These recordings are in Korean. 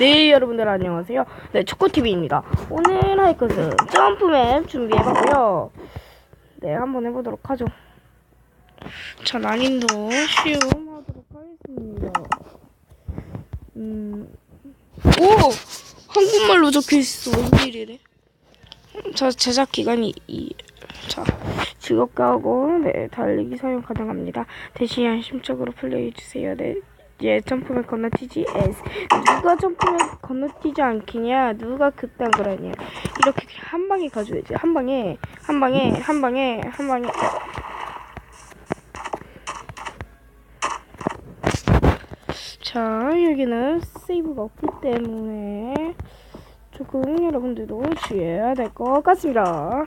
네 여러분들 안녕하세요. 네 초코TV입니다. 오늘 할 것은 점프맵 준비해봤고요. 네 한번 해보도록 하죠. 자 난이도 쉬움 하도록 하겠습니다. 음... 오! 한국말로 적혀있어. 무슨 일이래? 자 제작 기간이 이... 자 즐겁게 하고 네 달리기 사용 가능합니다. 대신 양심적으로 플레이해주세요. 네 예, 점프맨 건너뛰지? S 누가 점프맨 건너뛰지 않겠냐? 누가 그딴 거라냐? 이렇게 한 방에 가져야지. 한 방에 한 방에 한 방에 한 방에. 자 여기는 세이브가 없기 때문에 조금 여러분들도 주의해야 될 것 같습니다.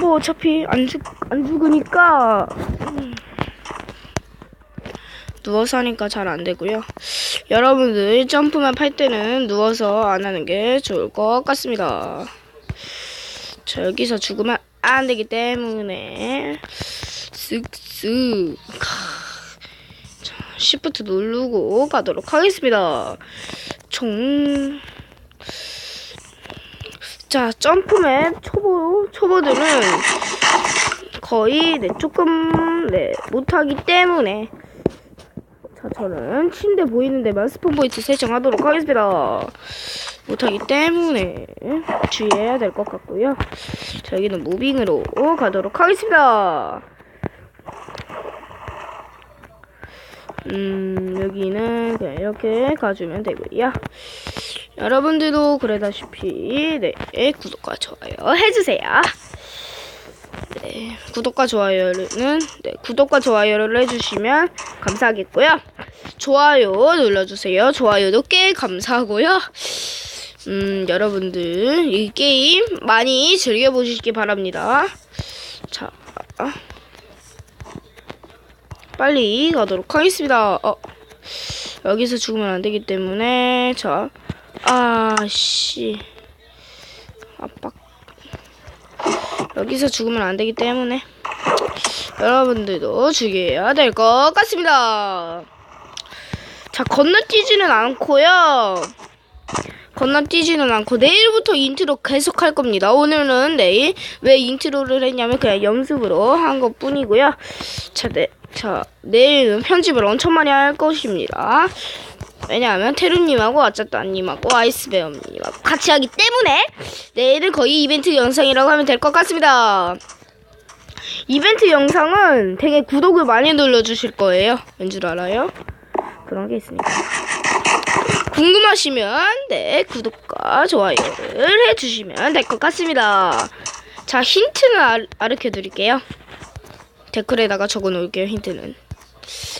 뭐 어차피 안, 죽, 안 죽으니까. 음. 누워서 하니까 잘 안 되고요. 여러분들 점프만 팔 때는 누워서 안 하는 게 좋을 것 같습니다. 자, 여기서 죽으면 안 되기 때문에 쓱쓱 자, 시프트 누르고 가도록 하겠습니다. 총 자, 점프맵 초보 초보들은 거의 네, 조금 네, 못하기 때문에 자, 저는 침대 보이는 데만 스폰 포인트 설정하도록 하겠습니다. 못하기 때문에 주의해야 될 것 같고요. 자, 여기는 무빙으로 가도록 하겠습니다. 음, 여기는 그냥 이렇게 가주면 되고요. 여러분들도 그러다시피 네, 구독과 좋아요 해주세요. 네, 구독과 좋아요는 네, 구독과 좋아요를 해주시면 감사하겠고요. 좋아요 눌러주세요. 좋아요도 꽤 감사하고요. 음, 여러분들 이 게임 많이 즐겨보시기 바랍니다. 자, 빨리 가도록 하겠습니다. 어, 여기서 죽으면 안 되기 때문에 자, 아씨, 압박. 여기서 죽으면 안 되기 때문에 여러분들도 주의해야 될 것 같습니다. 자, 건너뛰지는 않고요. 건너뛰지는 않고 내일부터 인트로 계속 할 겁니다. 오늘은 내일 왜 인트로를 했냐면 그냥 연습으로 한 것 뿐이고요. 자, 네, 자, 내일은 편집을 엄청 많이 할 것입니다. 왜냐하면 테루님하고 아짜따님하고 아이스베어님하고 같이 하기 때문에 내일은 거의 이벤트 영상이라고 하면 될 것 같습니다. 이벤트 영상은 되게 구독을 많이 눌러주실 거예요. 왠 줄 알아요? 그런 게 있으니까. 궁금하시면 네 구독과 좋아요를 해주시면 될 것 같습니다. 자 힌트는 알, 아르켜 드릴게요. 댓글에다가 적어 놓을게요 힌트는.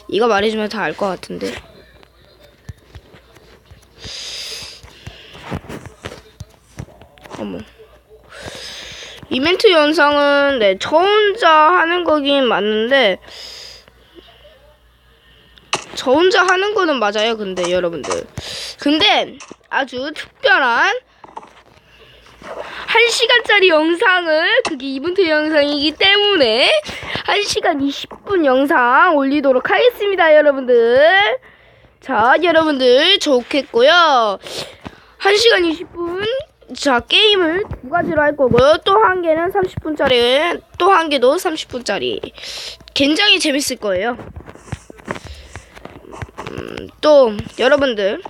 이거 말해주면 다 알 것 같은데. 이벤트 영상은 네, 저 혼자 하는 거긴 맞는데 저 혼자 하는 거는 맞아요. 근데 여러분들. 근데 아주 특별한 1시간짜리 영상을 그게 이벤트 영상이기 때문에 1시간 20분 영상 올리도록 하겠습니다. 여러분들. 자, 여러분들 좋겠고요. 1시간 20분 자, 게임을 두 가지로 할 거고요. 또 한 개는 30분짜리, 또 한 개도 30분짜리. 굉장히 재밌을 거예요. 음, 또, 여러분들,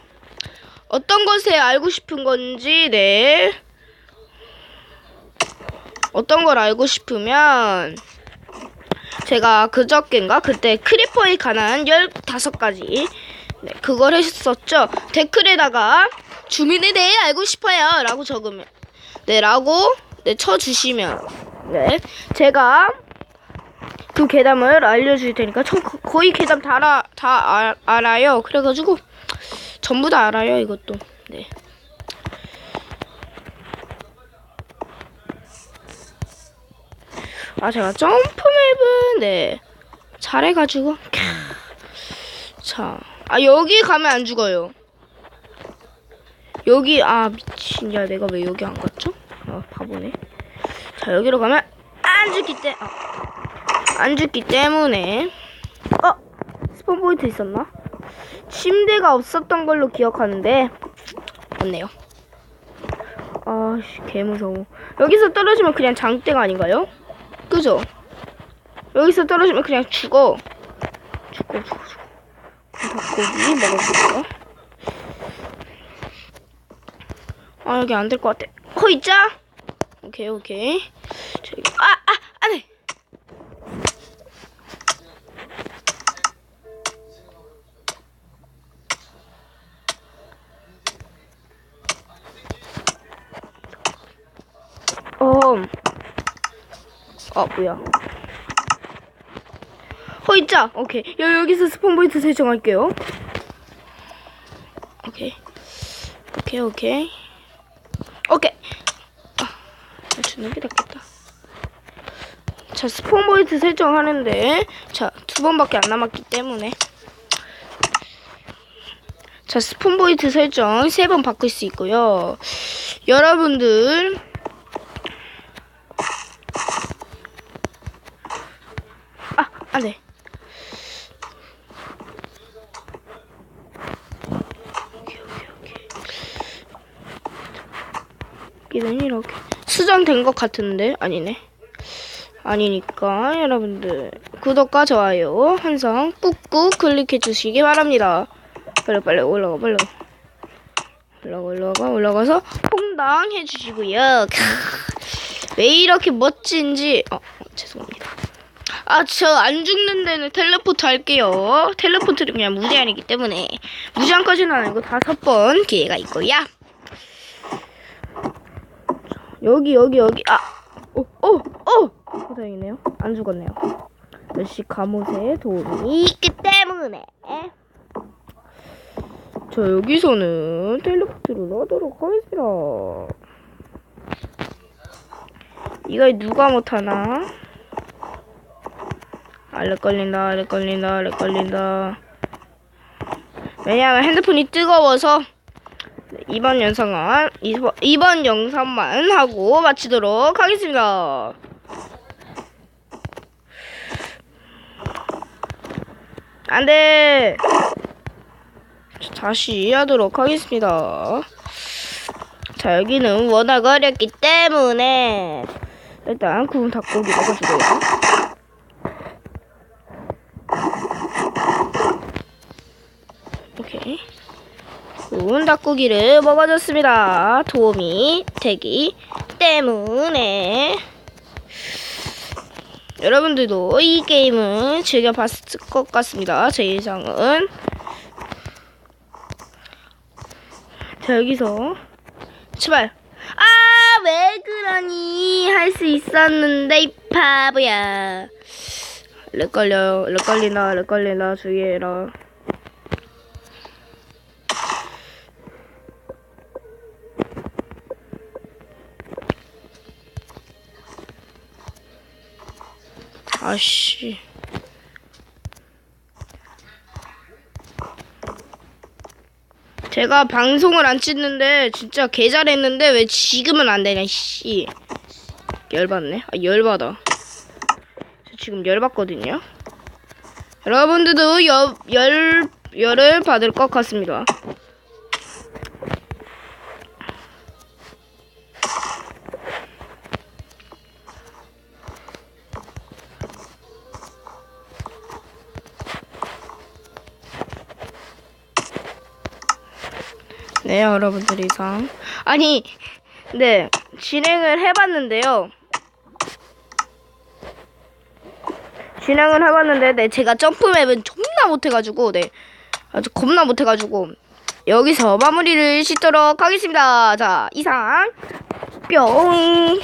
어떤 것에 알고 싶은 건지, 네. 어떤 걸 알고 싶으면, 제가 그저께인가? 그때 크리퍼에 관한 15가지, 네, 그걸 했었죠. 댓글에다가, 주민에 대해 알고 싶어요. 라고 적으면. 네, 라고, 네, 쳐주시면. 네. 제가 그 괴담을 알려줄 테니까. 저 거- 거의 괴담 다, 알아, 다 알, 알아요. 그래가지고, 전부 다 알아요. 이것도. 네. 아, 제가 점프맵은, 네. 잘해가지고. 자. 아, 여기 가면 안 죽어요. 여기 아 미친 야 내가 왜 여기 안 갔죠? 아 바보네. 자 여기로 가면 안 죽기 때 아, 안 죽기 때문에 어 스폰 포인트 있었나? 침대가 없었던 걸로 기억하는데 없네요. 아씨 개 무서워. 여기서 떨어지면 그냥 장땡 아닌가요? 그죠? 여기서 떨어지면 그냥 죽어. 죽어 죽어 죽어. 닭고기 먹어볼게요. 아 여기 안 될 것 같아. 어 있자. 오케이 오케이. 저기 아아 안돼. 어. 아 뭐야? 어 있자. 오케이. 여, 여기서 스폰 포인트 설정할게요. 오케이 오케이. 오케이. 아, 주는 게 낫겠다. 자 스폰 포인트 설정하는데 자 두 번밖에 안 남았기 때문에 자 스폰 포인트 설정 세 번 바꿀 수 있고요. 여러분들 아, 안 돼. 여기는 이렇게 수정된 것 같은데 아니네. 아니니까 여러분들 구독과 좋아요 항상 꾹꾹 클릭해 주시기 바랍니다. 빨리 빨리 올라가 빨리 올라가 올라가 올라가서 퐁당 해주시고요. 캬, 왜 이렇게 멋진지 어, 어 죄송합니다. 아, 저 안 죽는 데는 텔레포트 할게요. 텔레포트는 그냥 무제한이기 때문에 무제한까지는 아니고 다섯 번 기회가 있고요. 여기 여기 여기 아, 오, 오, 오, 어, 다행이네요. 안 죽었네요. 역시 감옷에 도움이 있기 때문에 저 여기서는 텔레포트를 하도록 하겠습니다. 이걸 누가 못하나? 알렉 걸린다, 알렉 걸린다, 알렉 걸린다. 왜냐하면 핸드폰이 뜨거워서 이번 영상은 이번, 이번 영상만 하고 마치도록 하겠습니다. 안 돼! 다시 하도록 하겠습니다. 자, 여기는 워낙 어렵기 때문에 일단 구운 닭고기 먹어주고요. 오케이. 구운 닭고기를 먹어줬습니다. 도움이 되기 때문에. 여러분들도 이 게임을 즐겨봤을 것 같습니다. 제 예상은. 자 여기서. 제발. 아 왜 그러니? 할 수 있었는데 이 바보야. 렉 걸려요 렉 걸린다 렉 걸린다 주의해라 아씨. 제가 방송을 안 찍는데 진짜 개 잘했는데 왜 지금은 안 되냐 씨. 열받네. 아 열받아. 저 지금 열받거든요. 여러분들도 여, 열 열을 받을 것 같습니다. 네, 여러분들 이상. 아니, 네, 진행을 해봤는데요. 진행을 해봤는데, 네, 제가 점프맵은 존나 못해가지고, 네, 아주 겁나 못해가지고, 여기서 마무리를 짓도록 하겠습니다. 자, 이상, 뿅.